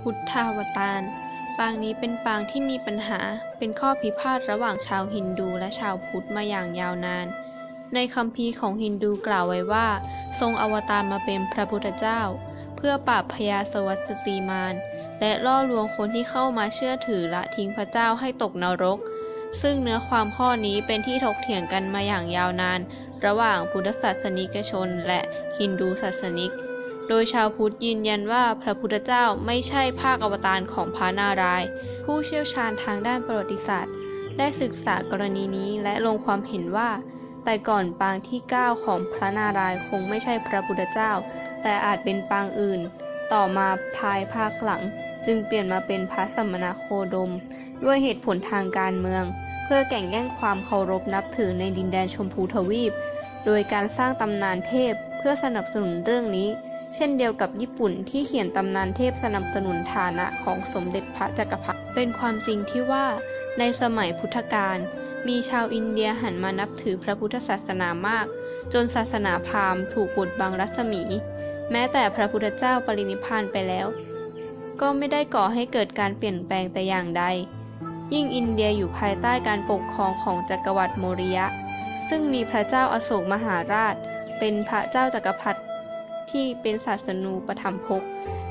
พุทธาวตารปางนี้เป็นปางที่มีปัญหา เป็นข้อพิพาทระหว่างชาวฮินดูและชาวพุทธมาอย่างยาวนาน ในคัมภีร์ของฮินดูกล่าวไว้ว่า ทรงอวตารมาเป็นพระพุทธเจ้า เพื่อปราบพยาสวัสตีมารและล่อลวงคนที่เข้ามาเชื่อถือละทิ้งพระเจ้าให้ตกนรก ซึ่งเนื้อความข้อนี้เป็นที่ถกเถียงกันมาอย่างยาวนาน ระหว่างพุทธศาสนิกชนและฮินดูศาสนิก โดยชาวพุทธยืนยันว่าพระพุทธเจ้าไม่ใช่ภาคอวตารของพระนารายณ์ผู้เชี่ยวชาญทางด้านประวัติศาสตร์ ได้ศึกษากรณีนี้และลงความเห็นว่า แต่ก่อนปางที่ 9 ของพระนารายณ์คงไม่ใช่พระพุทธเจ้า แต่อาจเป็นปางอื่น ต่อมาภายภาคหลัง จึงเปลี่ยนมาเป็นพระสมณโคดม ด้วยเหตุผลทางการเมือง เพื่อแก่งแย่งความเคารพนับถือในดินแดนชมพูทวีป โดยการสร้างตำนานเทพเพื่อสนับสนุนเรื่องนี้ เช่นเดียวกับญี่ปุ่นที่เขียนตำนานเทพสนับสนุนฐานะของสมเด็จพระจักรพรรดิเป็นความจริงที่ว่าในสมัยพุทธกาลมีชาวอินเดียหันมานับถือพระพุทธศาสนามาก จนศาสนาพราหมณ์ถูกบดบังรัศมี แม้แต่พระพุทธเจ้าปรินิพพานไปแล้ว ก็ไม่ได้ก่อให้เกิดการเปลี่ยนแปลงแต่อย่างใด ยิ่งอินเดียอยู่ภายใต้การปกครองของจักรวรรดิโมริยะ ซึ่งมีพระเจ้าอโศกมหาราช เป็นพระเจ้าจักรพรรดิ ที่เป็นศาสนูประถมภก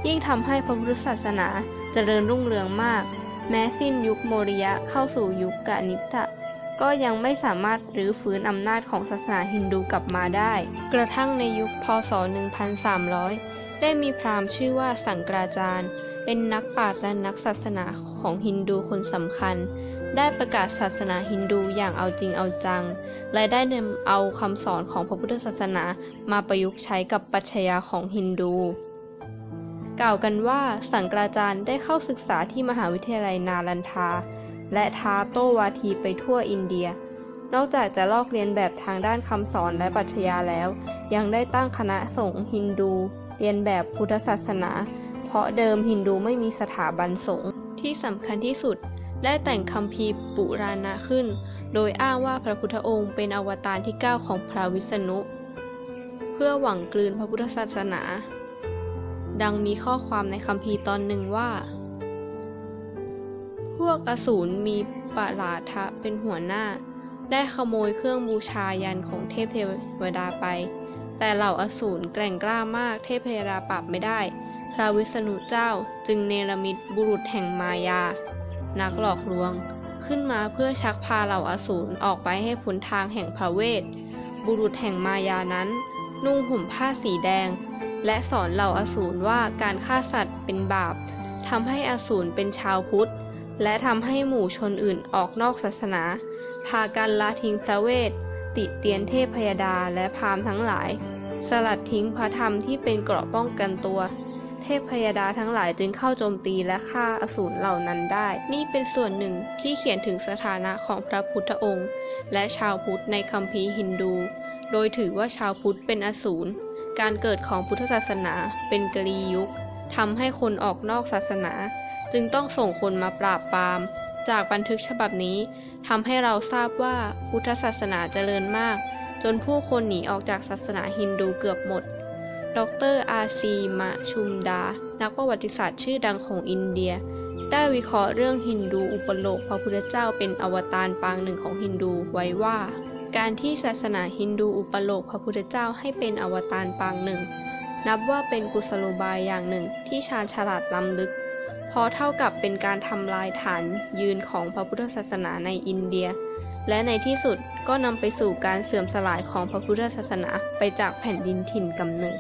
ยิ่งทำให้พระพุทธศาสนาเจริญรุ่งเรืองมาก แม้สิ้นยุคโมริยะเข้าสู่ยุคกานิตะ ก็ยังไม่สามารถรื้อฟื้นอำนาจของศาสนาฮินดูกลับมาได้ กระทั่งในยุคพศ 1300 ได้มีพราหมณ์ชื่อว่าสังกราจารย์ เป็นนักปราชญ์และนักศาสนาของฮินดูคนสำคัญ ได้ประกาศศาสนาฮินดูอย่างเอาจริงเอาจัง และได้นำเอาคำสอนของพระพุทธศาสนามาประยุกต์ใช้กับปรัชญาของฮินดู กล่าวกันว่าสังกราจารย์ได้เข้าศึกษาที่มหาวิทยาลัยนาลันทา และท้าโตวาทีไปทั่วอินเดีย นอกจากจะลอกเลียนแบบทางด้านคำสอนและปรัชญาแล้ว ยังได้ตั้งคณะสงฆ์ฮินดู เรียนแบบพุทธศาสนา เพราะเดิมฮินดูไม่มีสถาบันสงฆ์ที่สำคัญที่สุด ได้แต่งคัมภีปุราณะขึ้น โดยอ้างว่าพระพุทธองค์เป็นอวตารที่ 9 ของพระวิษณุ เพื่อหวังกลืนพระพุทธศาสนา ดังมีข้อความในคัมภีตอนหนึ่งว่า พวกอสูรมีปาลาทะเป็นหัวหน้า ได้ขโมยเครื่องบูชายันของเทพเทวดาไป แต่เหล่าอสูรแกร่งกล้ามากเทพเทวดาปรับไม่ได้ พระวิษณุเจ้าจึงเนรมิตบุรุษแห่งมายา นักหลอกลวง ขึ้นมาเพื่อชักพาเหล่าอสูรออกไปให้พ้นทางแห่งพระเวท บุรุษแห่งมายานั้น นุ่งห่มผ้าสีแดง และสอนเหล่าอสูรว่าการฆ่าสัตว์เป็นบาปทำให้อสูรเป็นชาวพุทธ และทำให้หมู่ชนอื่นออกนอกศาสนา พากันละทิ้งพระเวท ติเตียนเทพพยดาและพรามทั้งหลาย สลัดทิ้งพระธรรมที่เป็นเกราะป้องกันตัว เทพพยดาทั้งหลายจึงเข้าโจมตีและฆ่าอสูรเหล่านั้นได้ นี่เป็นส่วนหนึ่งที่เขียนถึงสถานะของพระพุทธองค์ และชาวพุทธในคัมภีร์ฮินดู โดยถือว่าชาวพุทธเป็นอสูร การเกิดของพุทธศาสนาเป็นกลียุคทำให้คนออกนอกศาสนา จึงต้องส่งคนมาปราบปราม จากบันทึกฉบับนี้ทำให้เราทราบว่าพุทธศาสนาเจริญมาก จนผู้คนหนีออกจากศาสนาฮินดูเกือบหมด ดรอาซีมะชุมดา นักประวัติศาสตร์ชื่อดังของอินเดีย ได้วิเคราะห์เรื่องฮินดูอุปโลกพระพุทธเจ้าเป็นอวตารปางหนึ่งของฮินดูไว้ว่า การที่ศาสนาฮินดูอุปโลกพระพุทธเจ้าให้เป็นอวตารปางหนึ่ง นับว่าเป็นกุศโลบายอย่างหนึ่งที่ชาญฉลาดล้ำลึกพราะเท่ากับเป็นการทำลายฐานยืนของพระพุทธศาสนาในอินเดียและในที่สุดก็นำไปสู่การเสื่อมสลายของพระพุทธศาสนาไปจากแผ่นดินถิ่นกำเนิด